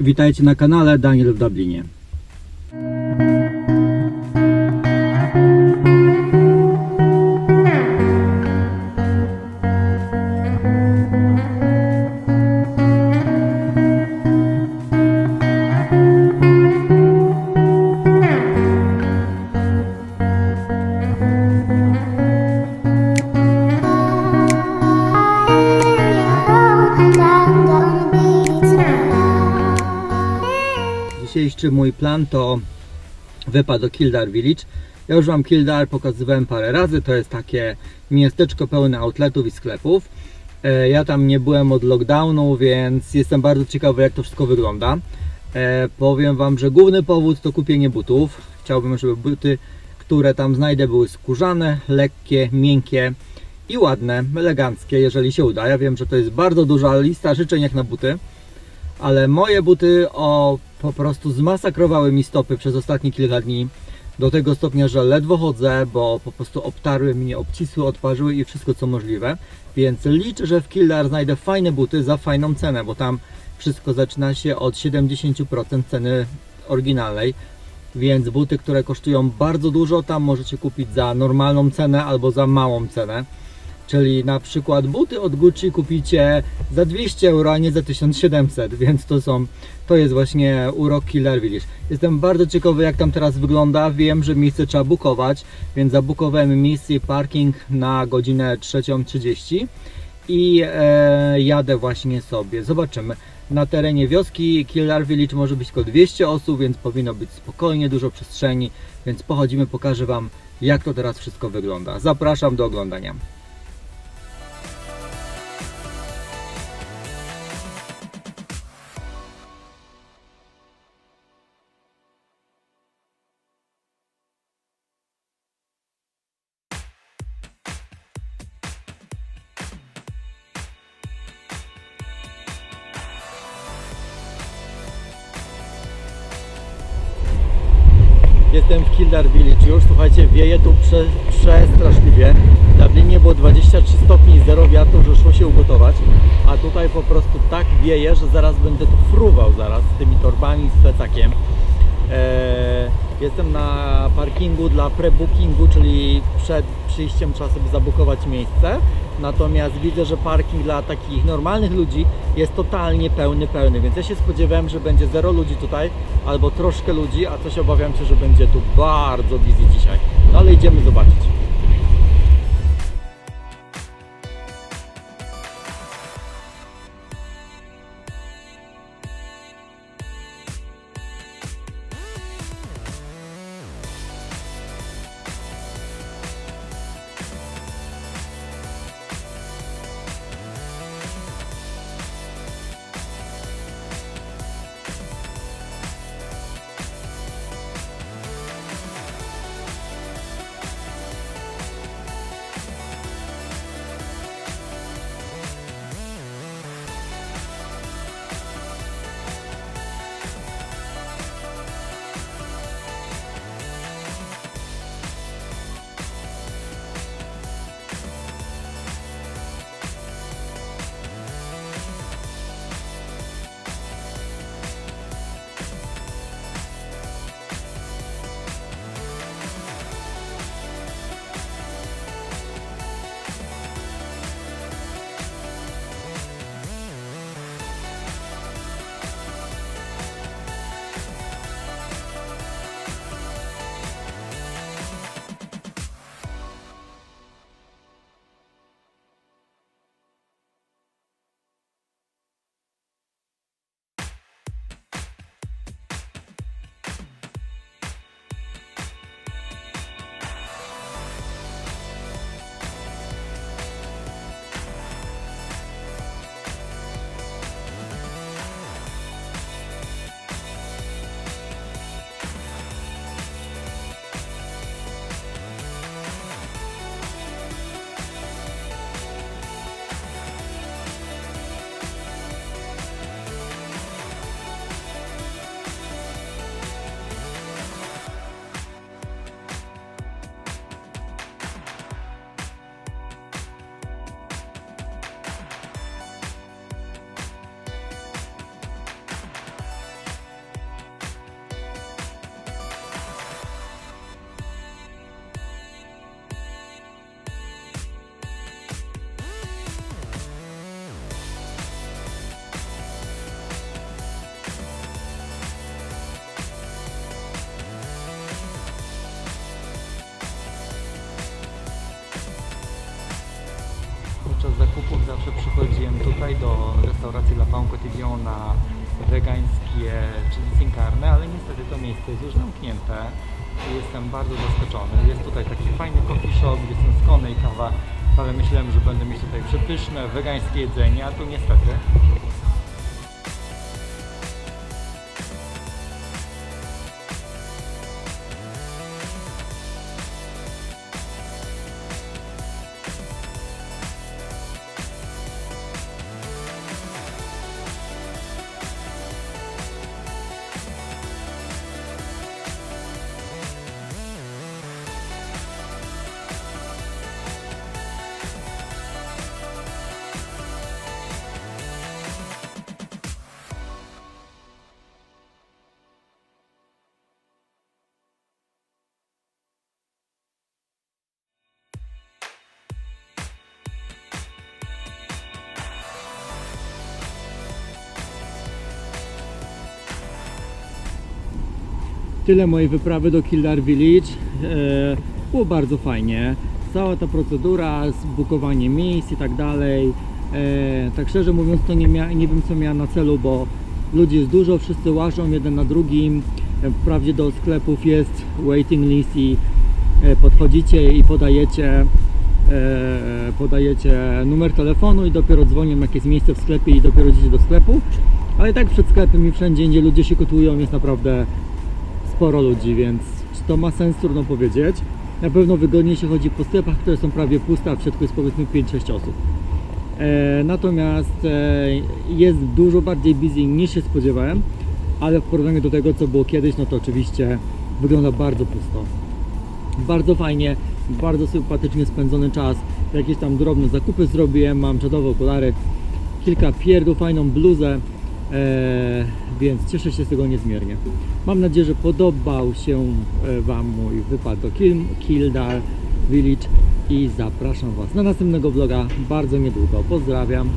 Witajcie na kanale Daniel w Dublinie. Dzisiejszy mój plan to wypad do Kildare Village. Ja już Wam Kildare pokazywałem parę razy. To jest takie miasteczko pełne outletów i sklepów. E, Ja tam nie byłem od lockdownu, więc jestem bardzo ciekawy jak to wszystko wygląda. E, Powiem Wam, że główny powód to kupienie butów. Chciałbym, żeby buty, które tam znajdę były skórzane, lekkie, miękkie i ładne, eleganckie, jeżeli się uda. Ja wiem, że to jest bardzo duża lista życzeń jak na buty ale moje buty o, po prostu zmasakrowały mi stopy przez ostatnie kilka dni. Do tego stopnia, że ledwo chodzę, bo po prostu obtarły mnie, obcisły, odparzyły i wszystko co możliwe. Więc licz, że w Kildare znajdę fajne buty za fajną cenę, bo tam wszystko zaczyna się od 70% ceny oryginalnej. Więc buty, które kosztują bardzo dużo, tam możecie kupić za normalną cenę albo za małą cenę. Czyli na przykład buty od Gucci kupicie za 200 euro, a nie za 1700, więc to są, to jest właśnie urok Killer Village. Jestem bardzo ciekawy jak tam teraz wygląda, wiem, że miejsce trzeba bukować, więc zabukowałem miejsce i parking na godzinę 3.30 i e, jadę właśnie sobie, zobaczymy. Na terenie wioski Killer Village może być tylko 200 osób, więc powinno być spokojnie, dużo przestrzeni, więc pochodzimy, pokażę Wam jak to teraz wszystko wygląda. Zapraszam do oglądania. Jestem w Kildare Village już, słuchajcie, wieje tu prze, przestraszliwie. W Dublinie było 23 stopni, zero wiatru, że szło się ugotować, a tutaj po prostu tak wieje, że zaraz będę tu fruwał zaraz z tymi torbami, z plecakiem. Eee, jestem na parkingu dla pre-bookingu, czyli przed przyjściem trzeba sobie zabukować miejsce. Natomiast widzę, że parking dla takich normalnych ludzi jest totalnie pełny, pełny, więc ja się spodziewałem, że będzie zero ludzi tutaj, albo troszkę ludzi, a coś obawiam się, że będzie tu bardzo busy dzisiaj. No ale idziemy zobaczyć. Zawsze przychodziłem tutaj do restauracji La Pan Cotillon na wegańskie chili sin ale niestety to miejsce jest już zamknięte. Jestem bardzo zaskoczony. Jest tutaj taki fajny coffee shop, gdzie są skony i kawa, ale myślałem, że będę mieć tutaj przepyszne wegańskie jedzenie, a tu niestety Tyle mojej wyprawy do Kildare Village. E, było bardzo fajnie. Cała ta procedura, zbukowanie miejsc i tak dalej. E, tak szczerze mówiąc, to nie, mia- nie wiem co miałem na celu, bo ludzi jest dużo, wszyscy łażą jeden na drugim. E, Wprawdzie do sklepów jest waiting list i podchodzicie i podajecie podajecie numer telefonu i dopiero dzwonią jak jest miejsce w sklepie i dopiero idziecie do sklepu. Ale tak przed sklepem i wszędzie indziej ludzie się kotują, jest naprawdę sporo ludzi, więc czy to ma sens, trudno powiedzieć. Na pewno wygodniej się chodzi po sklepach, które są prawie puste, a w środku jest powiedzmy 5-6 osób. E, natomiast e, jest dużo bardziej busy niż się spodziewałem, ale w porównaniu do tego, co było kiedyś, no to oczywiście wygląda bardzo pusto. Bardzo fajnie, bardzo sympatycznie spędzony czas. Jakieś tam drobne zakupy zrobiłem, mam czadowe okulary, kilka pierdów, fajną bluzę, więc cieszę się z tego niezmiernie. Mam nadzieję, że podobał się e, Wam mój wypad do Kil- Kildare Village i zapraszam Was na następnego vloga bardzo niedługo. Pozdrawiam.